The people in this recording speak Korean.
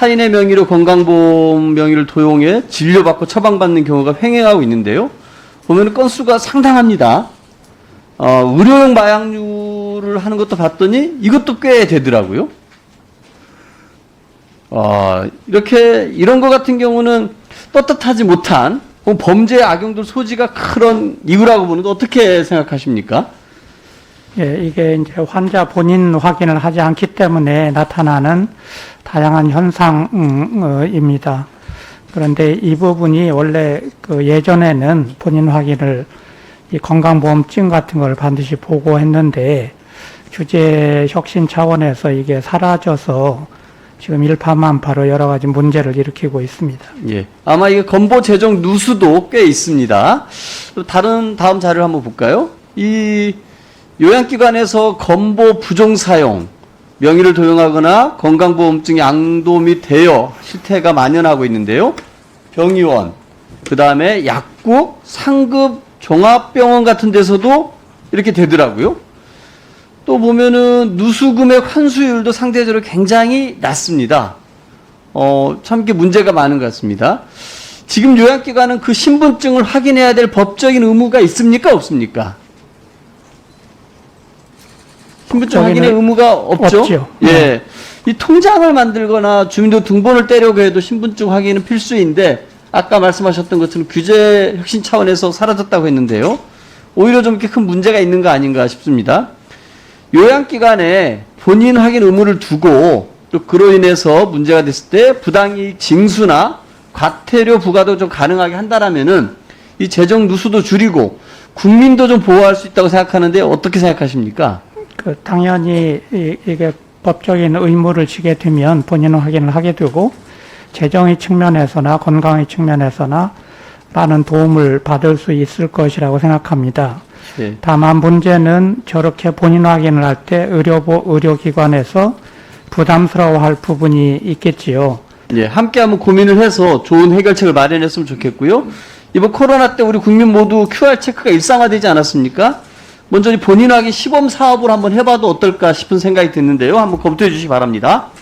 타인의 명의로 건강보험 명의를 도용해 진료받고 처방받는 경우가 횡행하고 있는데요. 보면 건수가 상당합니다. 어, 의료용 마약류를 하는 것도 봤더니 이것도 꽤 되더라고요. 어, 이렇게 이런 것 같은 경우는 떳떳하지 못한 범죄에 악용될 소지가 그런 이유라고 보는데 어떻게 생각하십니까? 예, 이게 이제 환자 본인 확인을 하지 않기 때문에 나타나는 다양한 현상입니다. 그런데 이 부분이 원래 그 예전에는 본인 확인을 이 건강보험증 같은 걸 반드시 보고했는데 규제 혁신 차원에서 이게 사라져서 지금 일파만파로 여러 가지 문제를 일으키고 있습니다. 예. 아마 이게 건보 재정 누수도 꽤 있습니다. 또 다른 다음 자료를 한번 볼까요? 이 요양기관에서 건보 부정 사용, 명의를 도용하거나 건강보험증 양도 및 대여 실태가 만연하고 있는데요. 병의원, 그 다음에 약국, 상급, 종합병원 같은 데서도 이렇게 되더라고요. 또 보면은 누수금액 환수율도 상대적으로 굉장히 낮습니다. 어, 참 이게 문제가 많은 것 같습니다. 지금 요양기관은 그 신분증을 확인해야 될 법적인 의무가 있습니까? 없습니까? 신분증 확인의 의무가 없죠? 없죠. 예. 이 통장을 만들거나 주민등 등본을 떼려고 해도 신분증 확인은 필수인데 아까 말씀하셨던 것처럼 규제 혁신 차원에서 사라졌다고 했는데요. 오히려 좀 이렇게 큰 문제가 있는 거 아닌가 싶습니다. 요양기관에 본인 확인 의무를 두고 또 그로 인해서 문제가 됐을 때 부당이익 징수나 과태료 부과도 좀 가능하게 한다라면은 이 재정 누수도 줄이고 국민도 좀 보호할 수 있다고 생각하는데 어떻게 생각하십니까? 그 당연히 이, 이게 법적인 의무를 지게 되면 본인 확인을 하게 되고 재정의 측면에서나 건강의 측면에서나 많은 도움을 받을 수 있을 것이라고 생각합니다. 예. 다만 문제는 저렇게 본인 확인을 할 때 의료보 의료기관에서 부담스러워할 부분이 있겠지요. 예, 함께 한번 고민을 해서 좋은 해결책을 마련했으면 좋겠고요. 이번 코로나 때 우리 국민 모두 QR 체크가 일상화되지 않았습니까? 먼저 이 본인 확인 시범 사업을 한번 해봐도 어떨까 싶은 생각이 드는데요. 한번 검토해 주시기 바랍니다.